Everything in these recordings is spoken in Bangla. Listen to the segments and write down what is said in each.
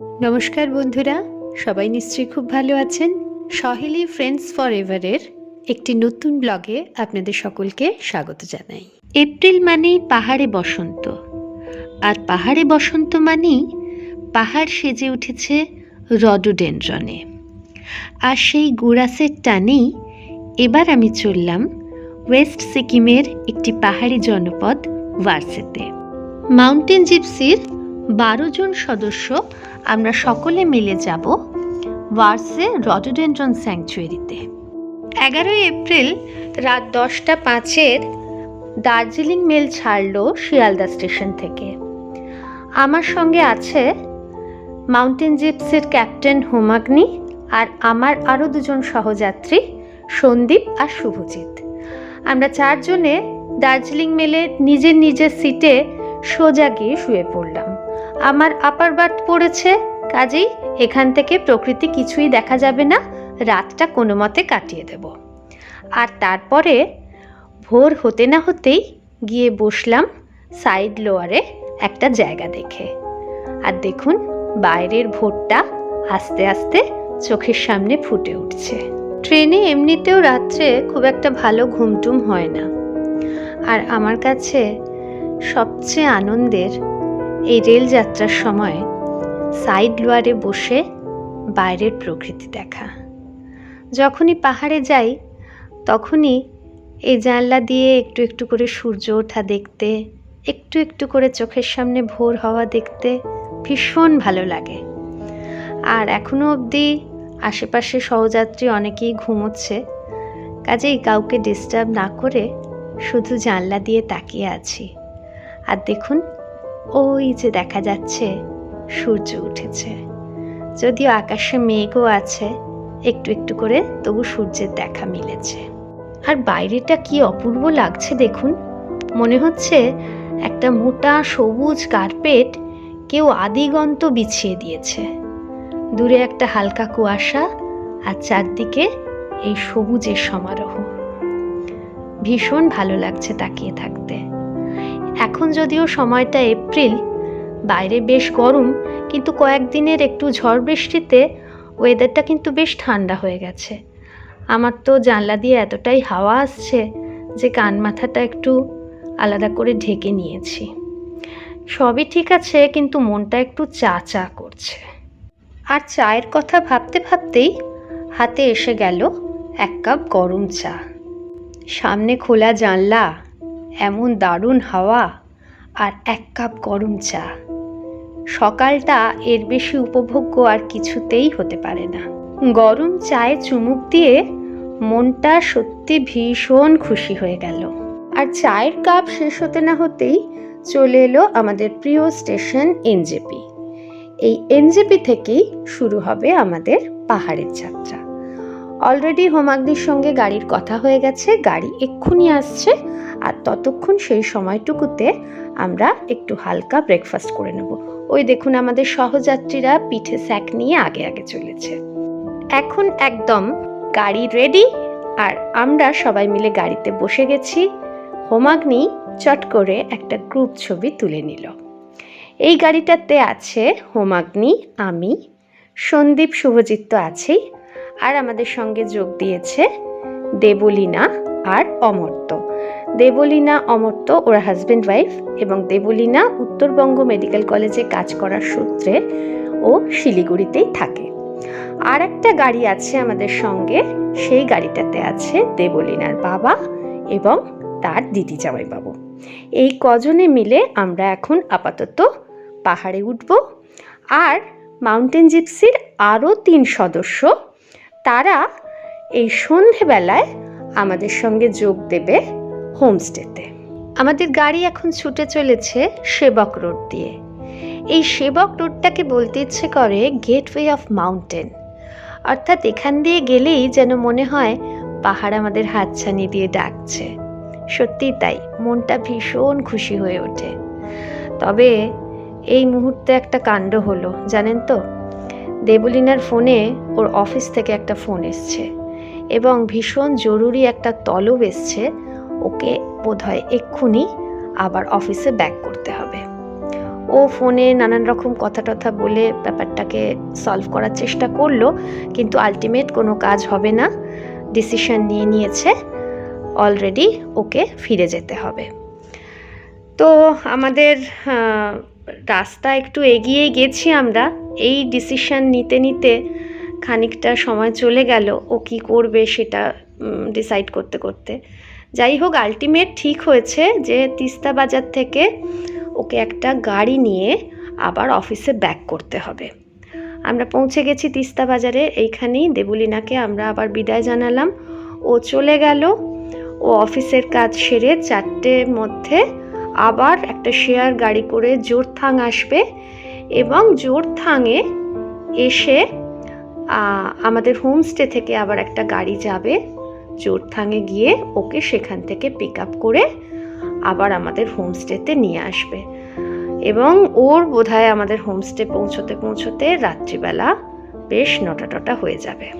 নমস্কার বন্ধুরা, সবাই নিশ্চয়ই খুব ভালো আছেন। সহেলি ফ্রেন্ডস ফর এভারের একটি নতুন ব্লগে আপনাদের সকলকে স্বাগত জানাই। এপ্রিল মানেই পাহাড়ে বসন্ত। আর পাহাড়ে বসন্ত মানেই পাহাড় সেজে উঠেছে রডোডেনড্রনে আর সেই গুড়াসের টানেই এবার আমি চললাম ওয়েস্ট সিকিমের একটি পাহাড়ি জনপদ ওয়ার্সেতে। মাউন্টেন জিপসির বারো জন সদস্য, আমরা সকলে মিলে যাব ওয়ার্সে রডোডেন্ড্রন স্যাংচুয়ারিতে। এগারোই এপ্রিল রাত দশটা পাঁচের দার্জিলিং মেল ছাড়লো শিয়ালদা স্টেশন থেকে। আমার সঙ্গে আছে মাউন্টেন জিপসের ক্যাপ্টেন হোমাগ্নি আর আমার আরও দুজন সহযাত্রী সন্দীপ আর শুভজিৎ। আমরা চারজনে দার্জিলিং মেলে নিজের নিজের সিটে সোজা গিয়ে শুয়ে পড়লাম। আমার আপার বার্থ পড়েছে। কাজেই এখান থেকে প্রকৃতি কিছুই দেখা যাবে না। রাতটা কোনো মতে কাটিয়ে দেব। আর তারপরে ভোর হতে না হতেই গিয়ে বসলাম সাইড লোয়ারে একটা জায়গা দেখে। আর দেখুন, বাইরের ভোরটা আস্তে আস্তে চোখের সামনে ফুটে উঠছে। ট্রেনে এমনিতেও রাত্রে খুব একটা ভালো ঘুমটুম হয় না। আর আমার কাছে সবচেয়ে আনন্দের এই রেল যাত্রার সময় সাইড লোয়ারে বসে বাইরের প্রকৃতি দেখা। যখনই পাহাড়ে যাই, তখনই এই জানলা দিয়ে একটু একটু করে সূর্য ওঠা দেখতে, একটু একটু করে চোখের সামনে ভোর হওয়া দেখতে ভীষণ ভালো লাগে। আর এখনও অবধি আশেপাশে সহযাত্রী অনেকেই ঘুমোচ্ছে, কাজেই কাউকে ডিস্টার্ব না করে শুধু জানলা দিয়ে তাকিয়ে আছি। আর দেখুন ওই যে দেখা যাচ্ছে, সূর্য উঠেছে। যদিও আকাশে মেঘও আছে, একটু একটু করে তবু সূর্যের দেখা মিলেছে। আর বাইরেটা কি অপূর্ব লাগছে দেখুন। মনে হচ্ছে একটা মোটা সবুজ কার্পেট কেউ আদিগন্ত বিছিয়ে দিয়েছে। দূরে একটা হালকা কুয়াশা আর চারদিকে এই সবুজের সমারোহ। ভীষণ ভালো লাগছে তাকিয়ে থাকতে। এখন যদিও সময়টা এপ্রিল, বাইরে বেশ গরম, কিন্তু কয়েকদিনের একটু ঝড় বৃষ্টিতে ওয়েদারটা কিন্তু বেশ ঠান্ডা হয়ে গেছে। আমার তো জানলা দিয়ে এতটাই হাওয়া আসছে যে কান মাথাটা একটু আলাদা করে ঢেকে নিয়েছি। সবই ঠিক আছে, কিন্তু মনটা একটু চা চা করছে। আর চায়ের কথা ভাবতে ভাবতেই হাতে এসে গেল এক কাপ গরম চা। সামনে খোলা জানলা এমন দারুণ হাওয়া আর এক কাপ গরম চা। সকালটা এর বেশি উপভোগ্য আর কিছুতেই হতে পারে না। গরম চায়ে চুমুক দিয়ে মনটা সত্যি ভীষণ খুশি হয়ে গেল। আর চায়ের কাপ শেষ হতে না হতেই চলে এলো আমাদের প্রিয় স্টেশন এনজেপি। এই এনজেপি থেকেই শুরু হবে আমাদের পাহাড়ের যাত্রা। অলরেডি হোমাগ্নির সঙ্গে গাড়ির কথা হয়ে গেছে, গাড়ি এক্ষুনি আসছে। আর ততক্ষণ সেই সময়টুকুতে আমরা একটু হালকা ব্রেকফাস্ট করে নেব। ওই দেখুন আমাদের সহযাত্রীরা পিঠে স্যাক নিয়ে আগে আগে চলেছে। এখন একদম গাড়ি রেডি আর আমরা সবাই মিলে গাড়িতে বসে গেছি। হোমাগ্নি চট করে একটা গ্রুপ ছবি তুলে নিল। এই গাড়িটাতে আছে হোমাগ্নি, আমি, সন্দীপ, শুভজিৎ তো আছেই। আর আমাদের সঙ্গে যোগ দিয়েছে দেবলীনা আর অমর্ত্য। দেবলীনা অমর্ত্য, ওরা হাজব্যান্ড ওয়াইফ এবং দেবলীনা উত্তরবঙ্গ মেডিকেল কলেজে কাজ করার সূত্রে ও শিলিগুড়িতেই থাকে। আর একটা গাড়ি আছে আমাদের সঙ্গে, সেই গাড়িটাতে আছে দেবলীনার বাবা এবং তার দিদি জামাই জামাইবাবু এই কজনে মিলে আমরা এখন আপাতত পাহাড়ে উঠব। আর মাউন্টেন জিপসির আরও তিন সদস্য, তারা এই সন্ধেবেলায় আমাদের সঙ্গে যোগ দেবে হোমস্টেতে। আমাদের গাড়ি এখন ছুটে চলেছে সেবক রোড দিয়ে। এই সেবক রোডটাকে বলতে ইচ্ছে করে গেটওয়ে অফ মাউন্টেন। অর্থাৎ এখান দিয়ে গেলেই যেন মনে হয় পাহাড় আমাদের হাতছানি দিয়ে ডাকছে। সত্যিই তাই, মনটা ভীষণ খুশি হয়ে ওঠে। তবে এই মুহূর্তে একটা কাণ্ড হলো, জানেন তো? দেবলিনার ফোনে ওর অফিস থেকে একটা ফোন এসছে। এবং ভীষণ জরুরি একটা তলব এসছে। ওকে বোধহয় এক্ষুনি আবার অফিসে ব্যাক করতে হবে। ও ফোনে নানান রকম কথা টথা বলে ব্যাপারটাকে সলভ করার চেষ্টা করল, কিন্তু আলটিমেট কোনো কাজ হবে না। ডিসিশন নিয়ে নিয়েছে। অলরেডি ওকে ফিরে যেতে হবে। তো আমাদের রাস্তা একটু এগিয়ে গেছি আমরা। এই ডিসিশন নিতে নিতে খানিকটা সময় চলে গেল, ও কি করবে সেটা ডিসাইড করতে করতে। যাই হোক আলটিমেট ঠিক হয়েছে যে তিস্তা বাজার থেকে ওকে একটা গাড়ি নিয়ে আবার অফিসে ব্যাক করতে হবে। আমরা পৌঁছে গেছি তিস্তা বাজারে, এইখানেই দেবুলিনাকে আমরা আবার বিদায় জানালাম। ও চলে গেল, ও অফিসের কাজ সেরে চারটের মধ্যে আবার একটা শেয়ার গাড়ি করে জোরথাং আসবে এবং জোরথাংয়ে এসে আমাদের হোমস্টে থেকে আবার একটা গাড়ি যাবে। জোরথাঙে গিয়ে ওকে সেখান থেকে পিক আপ করে আবার আমাদের হোমস্টেতে নিয়ে আসবে। এবং ওর বোধহয় আমাদের হোমস্টে পৌঁছতে পৌঁছতে রাত্রিবেলা বেশ নটা টটা হয়ে যাবে।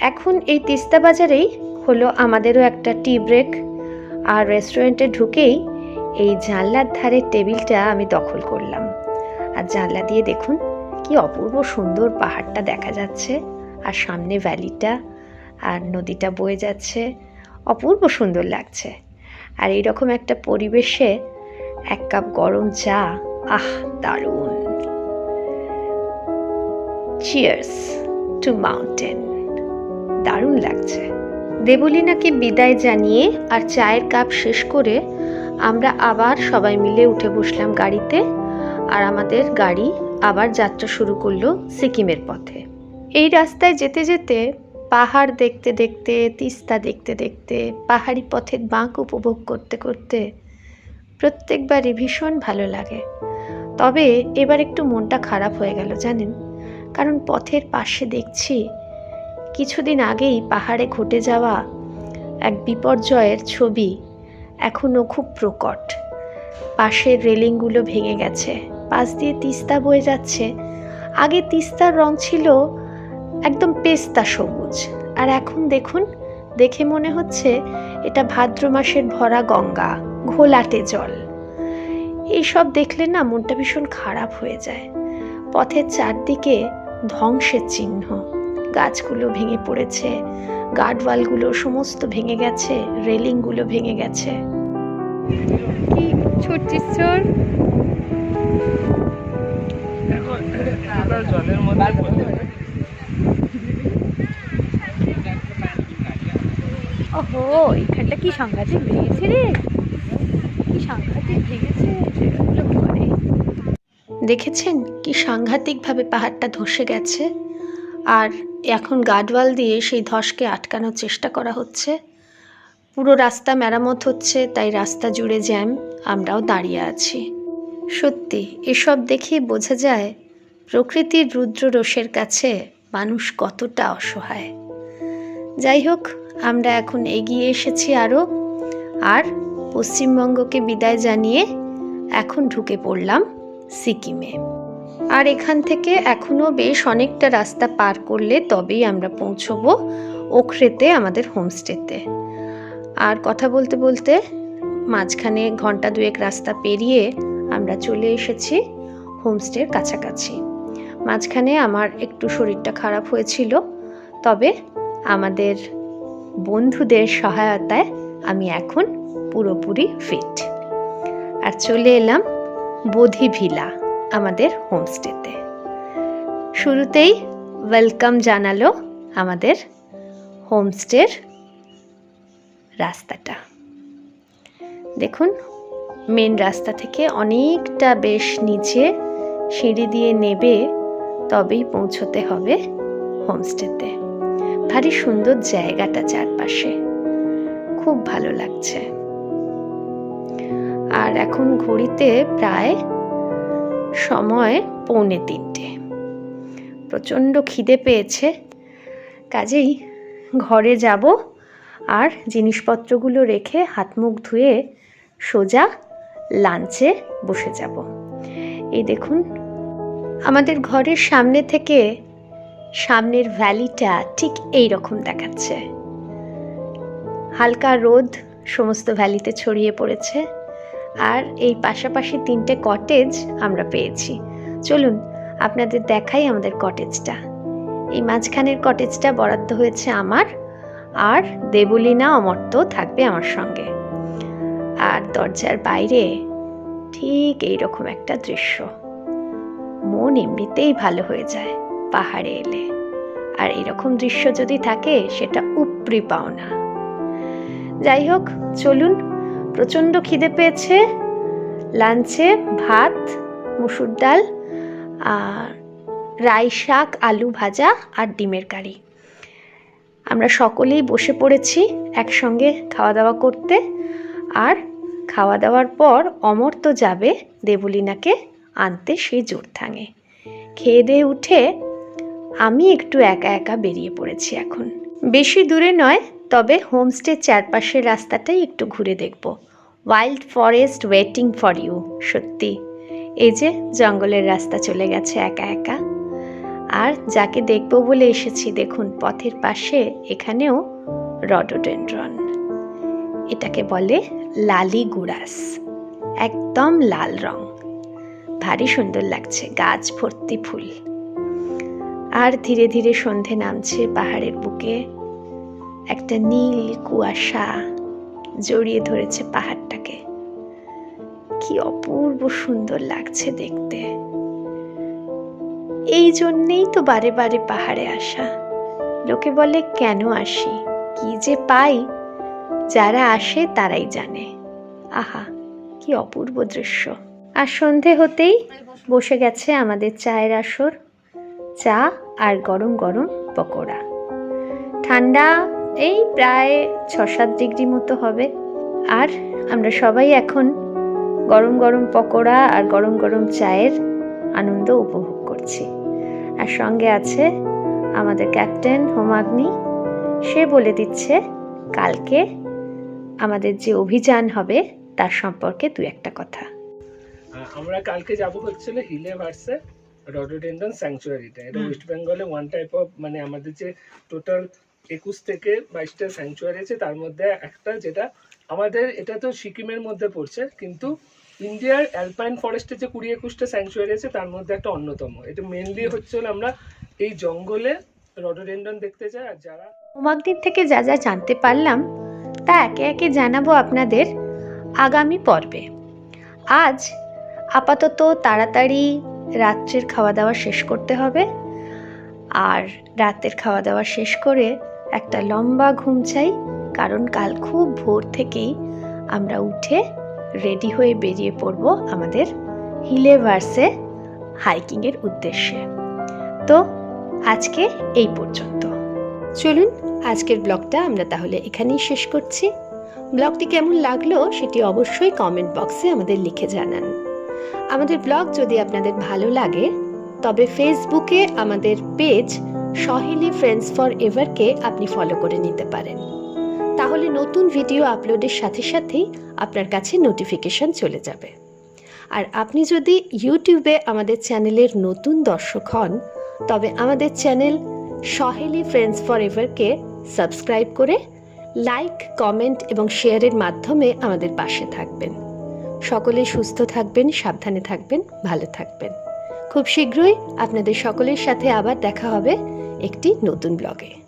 এখন এই তিস্তা বাজারেই হলো আমাদেরও একটা টি ব্রেক। আর রেস্টুরেন্টে ঢুকেই এই জানলার ধারে টেবিলটা আমি দখল করলাম। আর জানলা দিয়ে দেখুন কি অপূর্ব সুন্দর পাহাড়টা দেখা যাচ্ছে। আর সামনে ভ্যালিটা, আর নদীটা বয়ে যাচ্ছে। অপূর্ব সুন্দর লাগছে। আর এইরকম একটা পরিবেশে এক কাপ গরম চা, আহ, দারুণ। চিয়ার্স টু মাউন্টেন দারুণ লাগছে। দেবলিনাকে বিদায় জানিয়ে আর চায়ের কাপ শেষ করে আমরা আবার সবাই মিলে উঠে বসলাম গাড়িতে। আর আমাদের গাড়ি আবার যাত্রা শুরু করল সিকিমের পথে। এই রাস্তায় যেতে যেতে পাহাড় দেখতে দেখতে, তিস্তা দেখতে দেখতে, পাহাড়ি পথের বাঁক উপভোগ করতে করতে প্রত্যেকবারই ভীষণ ভালো লাগে। তবে এবার একটু মনটা খারাপ হয়ে গেল, জানেন? কারণ পথের পাশে দেখছি কিছুদিন আগেই পাহাড়ে ঘটে যাওয়া এক বিপর্যয়ের ছবি এখনও খুব প্রকট। পাশের রেলিংগুলো ভেঙে গেছে। পাশ দিয়ে তিস্তা বয়ে যাচ্ছে। আগে তিস্তার রং ছিল একদম পেস্তা সবুজ। আর এখন দেখুন, দেখে মনে হচ্ছে এটা ভাদ্র মাসের ভরা গঙ্গা, ঘোলাটে জল। এইসব দেখলে না মনটা ভীষণ খারাপ হয়ে যায়। পথের চারদিকে ধ্বংসের চিহ্ন। গাছগুলো ভেঙে পড়েছে, গার্ডওয়ালগুলো সমস্ত ভেঙে গেছে, রেলিংগুলো ভেঙে গেছে। কি জলের মধ্যে ওহো এখানটা কি সাংঘাতিক ভেঙেছে রে। কি সাংঘাতিক ভেঙেছে দেখেছেন কি সাংঘাতিকভাবে পাহাড়টা ধসে গেছে? আর এখন গার্ডওয়াল দিয়ে সেই ধসকে আটকানোর চেষ্টা করা হচ্ছে। পুরো রাস্তা মেরামত হচ্ছে তাই রাস্তা জুড়ে জ্যাম আমরাও দাঁড়িয়ে আছি। সত্যি, এসব দেখে বোঝা যায়, প্রকৃতির রুদ্র রোষের কাছে মানুষ কতটা অসহায়। যাই হোক, আমরা এখন এগিয়ে এসেছি আরও, আর পশ্চিমবঙ্গকে বিদায় জানিয়ে এখন ঢুকে পড়লাম সিকিমে। আর এখান থেকে এখনও বেশ অনেকটা রাস্তা পার করলে তবেই আমরা পৌঁছবো ওখরেতে আমাদের হোমস্টেতে। আর কথা বলতে বলতে মাঝখানে ঘণ্টা দুয়েক রাস্তা পেরিয়ে আমরা চলে এসেছি হোমস্টের কাছাকাছি। মাঝখানে আমার একটু শরীরটা খারাপ হয়েছিল, তবে আমাদের বন্ধুদের সহায়তায় আমি এখন পুরোপুরি ফিট আর চলে এলাম বোধি ভিলা, আমাদের হোমস্টেতে। শুরুতেই ওয়েলকাম জানালো আমাদের হোমস্টের রাস্তাটা। দেখুন মেন রাস্তা থেকে অনেকটা বেশ নিচে সিঁড়ি দিয়ে নেবে, তবেই পৌঁছতে হবে হোমস্টেতে। ভারী সুন্দর জায়গাটা চারপাশে। খুব ভালো লাগছে। আর এখন ঘড়িতে প্রায় সময় পৌনে তিনটে। প্রচণ্ড খিদে পেয়েছে। কাজেই ঘরে যাব আর জিনিসপত্রগুলো রেখে হাত মুখ ধুয়ে সোজা লাঞ্চে বসে যাব। এই দেখুন, আমাদের ঘরের সামনে থেকে সামনের ভ্যালিটা ঠিক এই রকম দেখাচ্ছে। হালকা রোদ সমস্ত ভ্যালিতে ছড়িয়ে পড়েছে আর এই পাশাপাশি তিনটে কটেজ আমরা পেয়েছি। চলুন, আপনাদের দেখাই আমাদের কটেজটা এই মাঝখানের কটেজটা বরাদ্দ হয়েছে আমার আর দেবলীনা অমর্ত থাকবে আমার সঙ্গে। আর দরজার বাইরে ঠিক এইরকম একটা দৃশ্য। মন এমনিতেই ভালো হয়ে যায় পাহাড়ে এলে। আর এরকম দৃশ্য যদি থাকে, সেটা উপরি পাওনা। যাই হোক, চলুন। প্রচণ্ড খিদে পেয়েছে। লাঞ্চে ভাত, মুসুর ডাল, আর রাই শাক, আলু ভাজা আর ডিমের কারি। আমরা সকলেই বসে পড়েছি একসঙ্গে খাওয়া দাওয়া করতে। আর খাওয়া দাওয়ার পর অমর তো যাবে দেবলীনাকে আনতে সেই জোর থাঙে খেয়ে দিয়ে উঠে আমি একটু একা একা বেরিয়ে পড়েছি এখন। বেশি দূরে নয়, তবে হোমস্টের চারপাশের রাস্তাটাই একটু ঘুরে দেখব। Wild forest waiting for you, সত্যি। এই যে জঙ্গলের রাস্তা চলে গেছে একা একা। আর যাকে দেখব বলে এসেছি, দেখুন পথের পাশে এখানেও রডোডেন্ড্রন। এটাকে বলে লালি গুড়াস। একদম লাল রং। ভারী সুন্দর লাগছে, গাছ ভর্তি ফুল। আর ধীরে ধীরে সন্ধে নামছে পাহাড়ের বুকে। একটা নীল কুয়াশা জড়িয়ে ধরেছে পাহাড়টাকে। কি অপূর্ব সুন্দর লাগছে দেখতে। এই জন্যেই তো বারে বারে পাহাড়ে আসা। লোকে বলে, কেন আসি? কি যে পাই? যারা আসে তারাই জানে। আহা, কি অপূর্ব দৃশ্য। আর সন্ধে হতেই বসে গেছে আমাদের চায়ের আসর, চা আর গরম গরম পকোড়া। ঠান্ডা এই প্রায় ছ সাত ডিগ্রি মতো হবে। আর আমরা সবাই এখন গরম গরম পকোড়া আর গরম গরম চায়ের আনন্দ উপভোগ করছি। আর সঙ্গে আছে আমাদের ক্যাপ্টেন হোমাগ্নি। সে বলে দিচ্ছে কালকে আমাদের যে অভিযান হবে তার সম্পর্কে দু একটা কথা। আমরা কালকে যাব হচ্ছিল হিলে ভার্সে রডোডেন্ড্রন স্যাংচুয়ারিটা এটা ওয়েস্ট বেঙ্গলে ওয়ান টাইপ অফ মানে আমাদের যে টোটাল একুশ থেকে বাইশটা স্যাংচুয়ারি আছে তার মধ্যে একটা যেটা আমাদের এটা তো সিকিমের মধ্যে পড়ছে কিন্তু ইন্ডিয়ার অ্যালপাইন ফরেস্টের যে কুড়ি একুশটা স্যাংচুয়ারি আছে তার মধ্যে একটা অন্যতম। এটা মেনলি হচ্ছে আমরা এই জঙ্গলে রডোডেন্ড্রন দেখতে চাই আর যারা হোমাগ্নির থেকে যা যা জানতে পারলাম, তা একে একে জানাব আপনাদের আগামী পর্বে। আজ আপাতত তাড়াতাড়ি রাত্রের খাওয়া দাওয়া শেষ করতে হবে। আর রাতের খাওয়া দাওয়া শেষ করে একটা লম্বা ঘুম চাই, কারণ কাল খুব ভোর থেকেই আমরা উঠে রেডি হয়ে বেরিয়ে পড়ব আমাদের হিলে ভার্সে হাইকিংয়ের উদ্দেশ্যে। তো আজকে এই পর্যন্ত। চলুন আজকের ব্লগটা আমরা তাহলে এখানেই শেষ করছি। ব্লগটি কেমন লাগল সেটি অবশ্যই কমেন্ট বক্সে আমাদের লিখে জানান। আমাদের ব্লগ যদি আপনাদের ভালো লাগে, তবে ফেসবুকে আমাদের পেজ সহেলি ফ্রেন্ডস ফর এভারকে আপনি ফলো করে নিতে পারেন। তাহলে নতুন ভিডিও আপলোডের সাথে সাথেই আপনার কাছে নোটিফিকেশন চলে যাবে। আর আপনি যদি ইউটিউবে আমাদের চ্যানেলের নতুন দর্শক হন, তবে আমাদের চ্যানেল সহেলি ফ্রেন্ডস ফর এভারকে সাবস্ক্রাইব করে লাইক, কমেন্ট এবং শেয়ারের মাধ্যমে আমাদের পাশে থাকবেন। সকলে সুস্থ থাকবেন, সাবধানে থাকবেন, ভালো থাকবেন। খুব শীঘ্রই আপনাদের সকলের সাথে আবার দেখা হবে একটি নতুন ব্লগে।